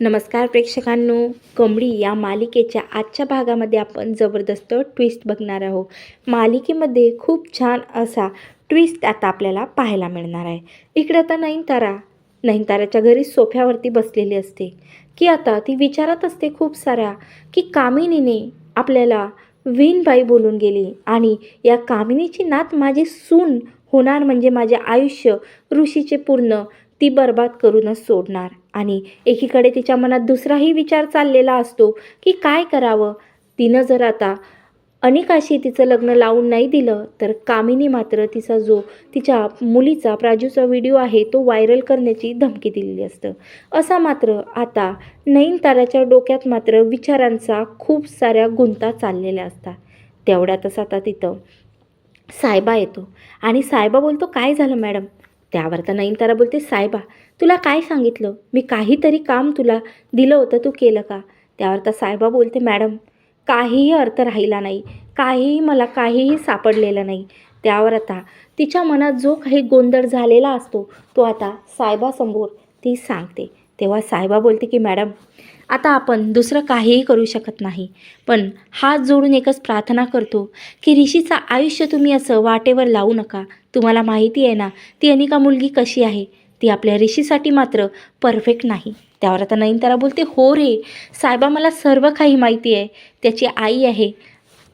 नमस्कार प्रेक्षकांनो. कमळी या मालिकेच्या आजच्या भागामध्ये आपण जबरदस्त ट्विस्ट बघणार आहोत. मालिकेमध्ये खूप छान असा ट्विस्ट आता आपल्याला पाहायला मिळणार आहे. इकडे आता नयनतारा नयनताराच्या घरी सोफ्यावरती बसलेली असते. की आता ती विचारत असते खूप साऱ्या की कामिनीने आपल्याला विणबाई बोलून गेली आणि या कामिनीची नात माझी सून होणार म्हणजे माझे आयुष्य ऋषीचे पूर्ण ती बर्बाद करूनच सोडणार. आणि एकीकडे तिच्या मनात दुसराही विचार चाललेला असतो की काय करावं? तिनं जर आता अनिकाशी तिचं लग्न लावून नाही दिलं तर कामिनी मात्र तिचा जो तिच्या मुलीचा प्राजूचा व्हिडिओ आहे तो व्हायरल करण्याची धमकी दिलेली असतं. असा मात्र आता नयनताराच्या डोक्यात मात्र विचारांचा खूप साऱ्या गुंता चाललेल्या असतात. तेवढ्यातच आता तिथं सायबा येतो. आणि सायबा बोलतो काय झालं मॅडम? त्यावर तर नयनतारा बोलते सायबा तुला काय सांगितलं? मी काहीतरी काम तुला दिलं होतं तू केलं का? त्यावर तर सायबा बोलते मॅडम काहीही अर्थ राहिला नाही काहीही मला काहीही सापडलेलं नाही. त्यावर आता तिच्या मनात जो काही गोंधळ झालेला असतो तो आता सायबासमोर ती सांगते. तेव्हा साहेबा बोलते की मॅडम आता आपण दुसरं काहीही करू शकत नाही. पण हात जोडून एकच प्रार्थना करतो की ऋषीचं आयुष्य तुम्ही असं वाटेवर लावू नका. तुम्हाला माहिती आहे ना ती अनिका मुलगी कशी आहे? ती आपल्या ऋषीसाठी मात्र परफेक्ट नाही. त्यावर आता नयनतारा बोलते हो रे साहेबा मला सर्व काही माहिती आहे. त्याची आई आहे.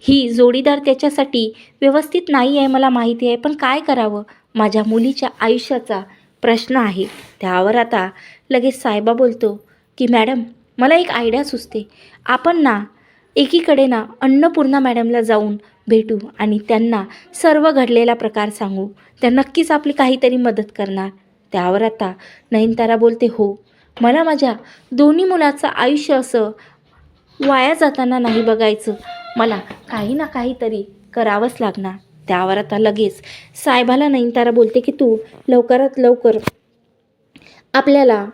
ही जोडीदार त्याच्यासाठी व्यवस्थित नाही आहे मला माहिती आहे. पण काय करावं? माझ्या मुलीच्या आयुष्याचा प्रश्न आहे. त्यावर आता लगेच साहेबा बोलतो की मॅडम मला एक आयडिया सुचते. आपण ना एकीकडे ना अन्नपूर्णा मॅडमला जाऊन भेटू आणि त्यांना सर्व घडलेला प्रकार सांगू. त्या नक्कीच आपली काहीतरी मदत करणार. त्यावर आता नयनतारा बोलते हो मला माझ्या दोन्ही मुलाचं आयुष्य असं वाया जाताना नाही बघायचं. मला काही ना काहीतरी करावंच लागणार. त्यावर आता लगेच साहेबाला नयनतारा बोलते की तू लवकरात लवकर आपल्याला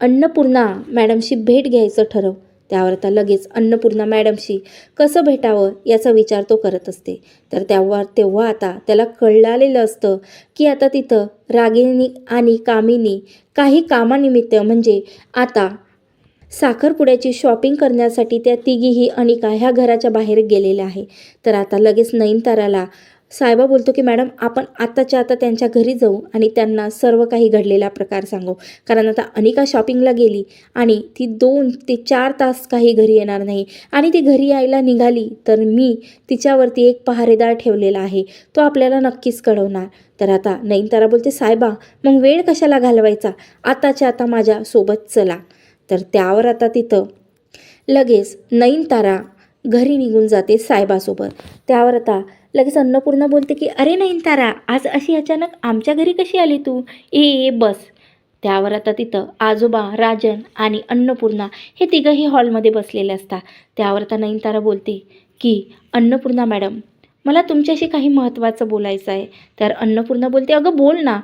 अन्नपूर्णा मॅडमशी भेट घ्यायचं ठरव. त्यावर आता लगेच अन्नपूर्णा मॅडमशी कसं भेटावं याचा विचार तो करत असते. तर तेव्हा तेव्हा आता त्याला कळलेलं असतं की आता तिथं रागिनी आणि कामिनी काही कामानिमित्त म्हणजे आता साखरपुड्याची शॉपिंग करण्यासाठी त्या तिघीही अनिका ह्या घराच्या बाहेर गेलेल्या आहे. तर आता लगेच नयनताराला साहेबा बोलतो की मॅडम आपण आत्ताच्या आता त्यांच्या घरी जाऊ आणि त्यांना सर्व काही घडलेला प्रकार सांगू. कारण आता अनिका शॉपिंगला गेली आणि ती दोन ते चार तास काही घरी येणार नाही. आणि ती घरी यायला निघाली तर मी तिच्यावरती एक पहारेदार ठेवलेला आहे. तो आपल्याला नक्कीच कळवणार. तर आता नयनतारा बोलते साहेबा मग वेळ कशाला घालवायचा? आताच्या आता माझ्यासोबत चला. तर त्यावर आता तिथं लगेच नयनतारा घरी निघून जाते साहेबासोबत. त्यावर आता लगेच अन्नपूर्णा बोलते की अरे नयनतारा आज अशी अचानक आमच्या घरी कशी आली तू? ए ए बस. त्यावर आता तिथं आजोबा राजन आणि अन्नपूर्णा हे तिघंही हॉलमध्ये बसलेले असतात. त्यावर आता नयनतारा बोलते की अन्नपूर्णा मॅडम मला तुमच्याशी काही महत्त्वाचं बोलायचं आहे. तर अन्नपूर्णा बोलते अगं बोल ना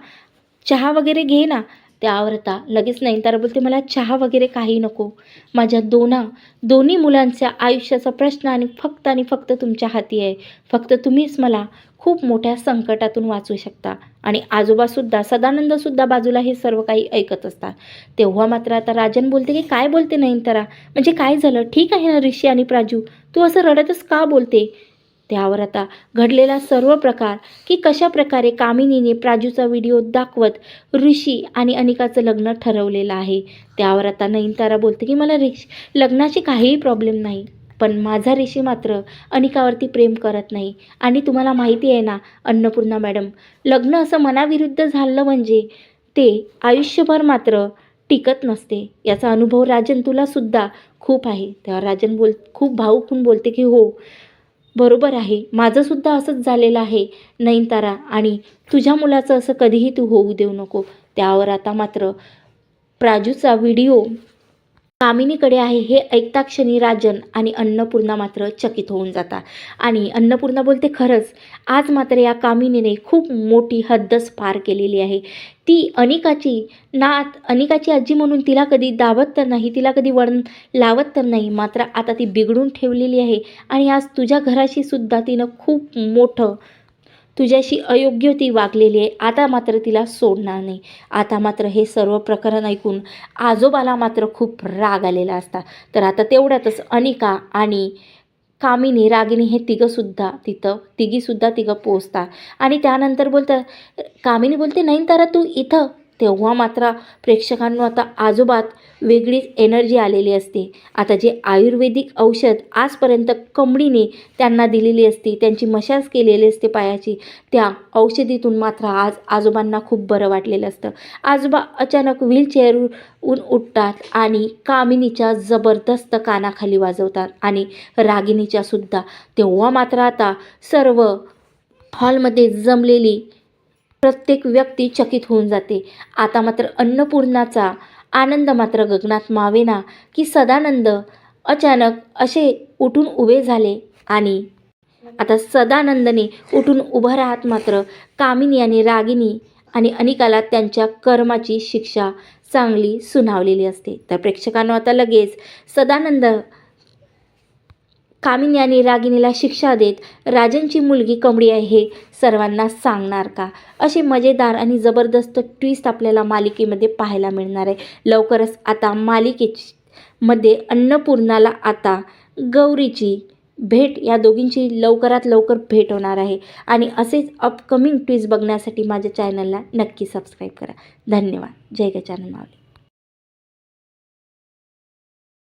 चहा वगैरे घे ना. त्यावर आता लगेच तर बोलते मला चहा वगैरे काही नको. माझ्या दोना दोन्ही मुलांच्या आयुष्याचा प्रश्न आणि फक्त आणि फक्त तुमच्या हाती आहे. फक्त तुम्हीच मला खूप मोठ्या संकटातून वाचू शकता. आणि आजोबासुद्धा सदानंदसुद्धा बाजूला हे सर्व काही ऐकत असतात. तेव्हा मात्र आता राजन बोलते की काय बोलते नयनतारा? म्हणजे काय झालं? ठीक आहे ना ऋषी आणि प्राजू? तू असं रडतच का बोलते? त्यावर आता घडलेला सर्व प्रकार की कशा प्रकारे कामिनीने प्राजूचा व्हिडिओ दाखवत ऋषी आणि अनिकाचं लग्न ठरवलेलं आहे. त्यावर आता नयनतारा बोलते की मला रिश लग्नाची काहीही प्रॉब्लेम नाही पण माझा ऋषी मात्र अनिकावरती प्रेम करत नाही. आणि तुम्हाला माहिती आहे ना अन्नपूर्णा मॅडम लग्न असं मनाविरुद्ध झालं म्हणजे ते आयुष्यभर मात्र टिकत नसते. याचा अनुभव राजन तुलासुद्धा खूप आहे. तेव्हा राजन बोल खूप भाऊक होऊन बोलते की हो बरोबर आहे. माझंसुद्धा असंच झालेलं आहे. नयनतारा आणि तुझ्या मुलाचं असं कधीही तू होऊ देऊ नको. त्यावर आता मात्र प्राजूचा व्हिडिओ कामिनीकडे आहे हे ऐकता क्षणी राजन आणि अन्नपूर्णा मात्र चकित होऊन जातात. आणि अन्नपूर्णा बोलते खरंच आज मात्र या कामिनीने खूप मोठी हद्दच पार केलेली आहे. ती अनिकाची नात अनिकाची आजी म्हणून तिला कधी दाबत तर नाही तिला कधी वळण लावत तर नाही मात्र आता ती बिघडून ठेवलेली आहे. आणि आज तुझ्या घराशी सुद्धा तिनं खूप मोठं तुझ्याशी अयोग्य ती वागलेली आहे. आता मात्र तिला सोडणार नाही. आता मात्र हे सर्व प्रकरण ऐकून आजोबाला मात्र खूप राग आलेला असता. तर आता तेवढ्यातच अनिका आणि कामिनी रागिनी हे तिघंसुद्धा तिथं तिघीसुद्धा तिघं पोचतात आणि त्यानंतर बोलतात कामिनी बोलते नाही तर तू इथं तेव्हा मात्र प्रेक्षकांना आता आजोबात वेगळीच एनर्जी आलेली असते. आता जे आयुर्वेदिक औषध आजपर्यंत कंबडीने त्यांना दिलेली असते त्यांची मशाज केलेली असते पायाची त्या औषधीतून मात्र आज आजोबांना खूप बरं वाटलेलं असतं. आजोबा अचानक व्हीलचेअरहून उठतात आणि कामिनीच्या जबरदस्त कानाखाली वाजवतात आणि रागिणीच्या सुद्धा. तेव्हा मात्र आता सर्व हॉलमध्ये जमलेली प्रत्येक व्यक्ती चकित होऊन जाते. आता मात्र अन्नपूर्णाचा आनंद मात्र गगनात मावेना की सदानंद अचानक असे उठून उभे झाले आणि आता सदानंदने उठून उभं राहत मात्र कामिनी आणि रागिनी आणि अनिकाला त्यांच्या कर्माची शिक्षा चांगली सुनावलेली असते. तर प्रेक्षकांना आता लगेच सदानंद कामिनी आणि रागिनीला शिक्षा देत राजांची मुलगी कमळी आहे. हे सर्वांना सांगणार का? असे मजेदार आणि जबरदस्त ट्विस्ट आपल्याला मालिकेमध्ये पाहायला मिळणार आहे. लवकरच आता मालिकेची मध्ये अन्नपूर्णाला आता गौरीची भेट या दोघींची लवकरात लवकर भेट होणार आहे. आणि असेच अपकमिंग ट्विस्ट बघण्यासाठी माझ्या चॅनलला नक्की सबस्क्राईब करा. धन्यवाद. जय गजानन मावली